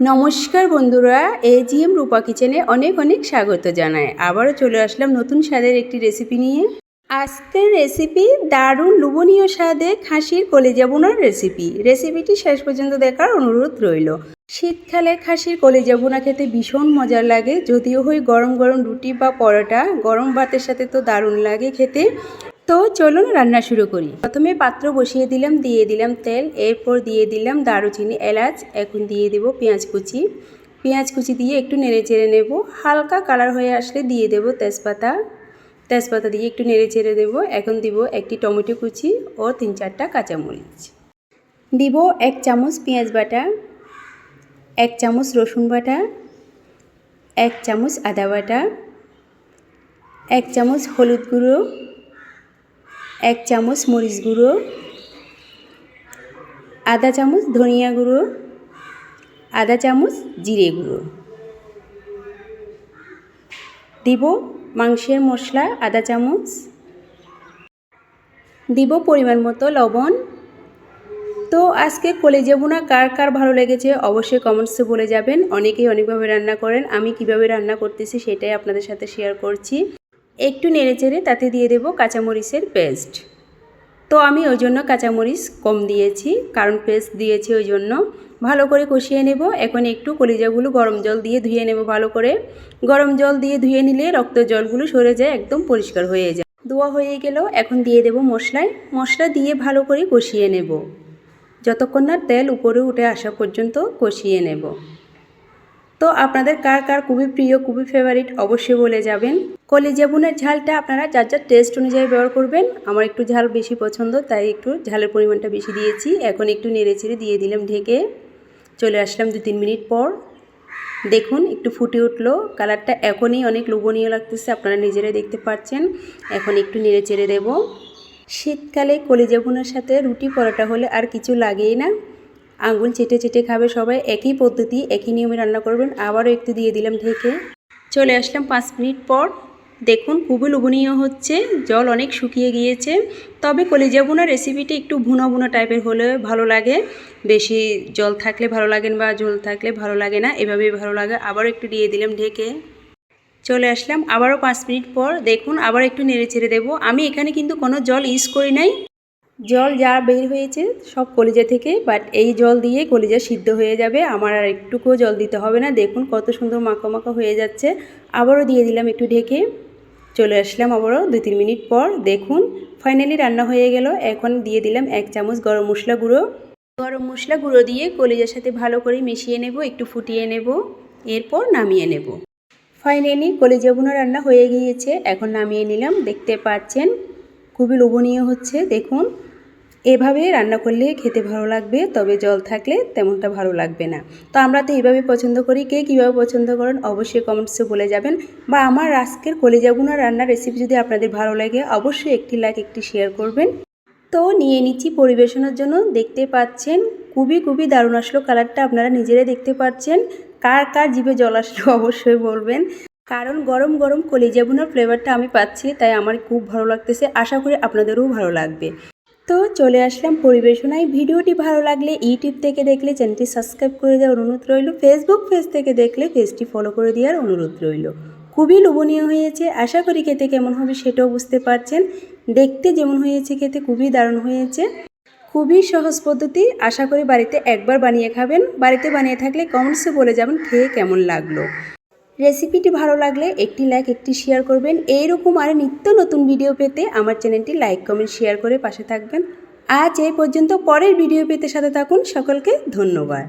নমস্কার বন্ধুরা, এজিএম রূপা কিচেনে অনেক অনেক স্বাগত জানায় আবারও চলে আসলাম নতুন স্বাদের একটি রেসিপি নিয়ে। আজকের রেসিপি দারুণ লুবনীয় স্বাদে খাসির কলেজা বোনার রেসিপি। রেসিপিটি শেষ পর্যন্ত দেখার অনুরোধ রইল। শীতকালে খাসির কলেজা বোনা খেতে ভীষণ মজার লাগে, যদিও হয় গরম গরম রুটি বা পরোটা, গরম ভাতের সাথে তো দারুণ লাগে খেতে। তো চলুন রান্না শুরু করি। প্রথমে পাত্র বসিয়ে দিলাম, দিয়ে দিলাম তেল, এরপর দিয়ে দিলাম দারুচিনি, এলাচ, এখন দিয়ে দেব পেঁয়াজ কুচি। পেঁয়াজ কুচি দিয়ে একটু নেড়ে চেড়ে নেব। হালকা কালার হয়ে আসলে দিয়ে দেব তেজপাতা। তেজপাতা দিয়ে একটু নেড়ে চেড়ে দেবো। এখন দিব একটি টমেটো কুচি ও তিন চারটা কাঁচামরিচ। দিব এক চামচ পেঁয়াজ বাটা, এক চামচ রসুন বাটা, এক চামচ আদা বাটা, এক চামচ হলুদ গুঁড়ো এক চামচ মরিচ গুঁড়ো, আধা চামচ ধনিয়া গুঁড়ো, আধা চামচ জিরে গুঁড়ো। দিব মাংসের মশলা আধা চামচ। দিব পরিমাণ মতো লবণ। তো আজকে কলেজে বোনা কার কার ভালো লেগেছে অবশ্যই কমেন্টসে বলে যাবেন। অনেকেই অনেকভাবে রান্না করেন, আমি কীভাবে রান্না করতেছি সেটাই আপনাদের সাথে শেয়ার করছি। একটু নেড়েচেড়ে তাতে দিয়ে দেব কাঁচামরিচের পেস্ট। তো আমি ওই জন্য কাঁচামরিচ কম দিয়েছি, কারণ পেস্ট দিয়েছি ওই জন্য। ভালো করে কষিয়ে নেব, এখন একটু কলিজাগুলো গরম জল দিয়ে ধুয়ে নেব ভালো করে। গরম জল দিয়ে ধুয়ে নিলে রক্ত জলগুলো সরে যায়, একদম পরিষ্কার হয়ে যায়। ধোয়া হয়ে গেল, এখন দিয়ে দেব মশলায়। মশলা দিয়ে ভালো করে কষিয়ে নেব। যতক্ষণ না তেল উপরে উঠে আসা পর্যন্ত কষিয়ে নেব। তো আপনাদের কার কার খুবই প্রিয়, খুবই ফেভারিট অবশ্যই বলে যাবেন। কলিজা বোনের ঝালটা আপনারা যার যার টেস্ট অনুযায়ী ব্যবহার করবেন। আমার একটু ঝাল বেশি পছন্দ, তাই একটু ঝালের পরিমাণটা বেশি দিয়েছি। এখন একটু নেড়ে চেড়ে দিয়ে দিলাম ঢেকে। চলে আসলাম দু তিন মিনিট পর। দেখুন, একটু ফুটে উঠল। কালারটা এখনই অনেক লোভনীয় লাগতেছে, আপনারা নিজেরাই দেখতে পাচ্ছেন। এখন একটু নেড়ে চেড়ে দেবো। শীতকালে কলিজা বোনের সাথে রুটি পরোটা হলে আর কিছু লাগেই না। আঙুল চেটে চেটে খাবে সবাই, একই পদ্ধতি, একই নিয়মে রান্না করবেন। আবারও একটু দিয়ে দিলাম ঢেকে। চলে আসলাম পাঁচ মিনিট পর। দেখুন, খুবই লোভনীয় হচ্ছে। জল অনেক শুকিয়ে গিয়েছে। তবে কলিজা বোনা রেসিপিটা একটু ভুনা ভুনা টাইপের হলে ভালো লাগে। বেশি জল থাকলে ভালো লাগে বা জল থাকলে ভালো লাগে না, এভাবেই ভালো লাগে। আবারও একটু দিয়ে দিলাম ঢেকে। চলে আসলাম আবারও পাঁচ মিনিট পর। দেখুন আবার একটু নেড়ে ছেড়ে দেবো। আমি এখানে কিন্তু কোনো জল ইউজ করি নাই। জল যা বের হয়েছে সব কলিজা থেকে বাট এই জল দিয়ে কলিজা সিদ্ধ হয়ে যাবে। আমার আর একটুকুও জল দিতে হবে না। দেখুন কত সুন্দর মাখা মাখা হয়ে যাচ্ছে। আবারও দিয়ে দিলাম একটু ঢেকে। চলে আসলাম আবারও দু তিন মিনিট পর। দেখুন ফাইনালি রান্না হয়ে গেল। এখন দিয়ে দিলাম এক চামচ গরম মশলা গুঁড়ো। গরম মশলা গুঁড়ো দিয়ে কলিজার সাথে ভালো করে মিশিয়ে নেব, একটু ফুটিয়ে নেব, এরপর নামিয়ে নেব। ফাইনালি কলিজা বুনো রান্না হয়ে গিয়েছে। এখন নামিয়ে নিলাম। দেখতে পাচ্ছেন, খুবই লোভনীয় হচ্ছে। দেখুন এভাবে রান্না করলে খেতে ভালো লাগবে, তবে জল থাকলে তেমনটা ভালো লাগবে না। তো আমরা তো এইভাবে পছন্দ করি। কে কীভাবে পছন্দ করেন অবশ্যই কমেন্টসে বলে যাবেন। বা আমার আজকের কলিজাগুনা রান্নার রেসিপি যদি আপনাদের ভালো লাগে, অবশ্যই একটি লাইক একটি শেয়ার করবেন। তো নিয়ে নিচ্ছি পরিবেশনের জন্য। দেখতে পাচ্ছেন, খুবই খুবই দারুণ আসলো কালারটা আপনারা নিজেরাই দেখতে পাচ্ছেন। কার কার জীবে জল আসলো অবশ্যই বলবেন। কারণ গরম গরম কলিজা বোনার ফ্লেভারটা আমি পাচ্ছি, তাই আমার খুব ভালো লাগতেছে। আশা করি আপনাদেরও ভালো লাগবে। তো চলে আসলাম পরিবেশনায়। ভিডিওটি ভালো লাগলে ইউটিউব থেকে দেখলে চ্যানেলটি সাবস্ক্রাইব করে দেওয়ার অনুরোধ রইল। ফেসবুক পেজ থেকে দেখলে পেজটি ফলো করে দেওয়ার অনুরোধ রইল। খুবই লোভনীয় হয়েছে। আশা করি খেতে কেমন হবে সেটাও বুঝতে পারছেন। দেখতে যেমন হয়েছে খেতে, খুবই দারুণ হয়েছে। খুবই সহজ পদ্ধতি। আশা করি বাড়িতে একবার বানিয়ে খাবেন। বাড়িতে বানিয়ে থাকলে কমেন্টসে বলে যাবেন খেয়ে কেমন লাগল। রেসিপিটি ভালো লাগলে একটি লাইক একটি শেয়ার করবেন। এইরকম আর নিত্য নতুন ভিডিও পেতে আমার চ্যানেলটি লাইক কমেন্ট শেয়ার করে পাশে থাকবেন। আজ এই পর্যন্ত পরের ভিডিও পেতে সাথে থাকুন। সকলকে ধন্যবাদ।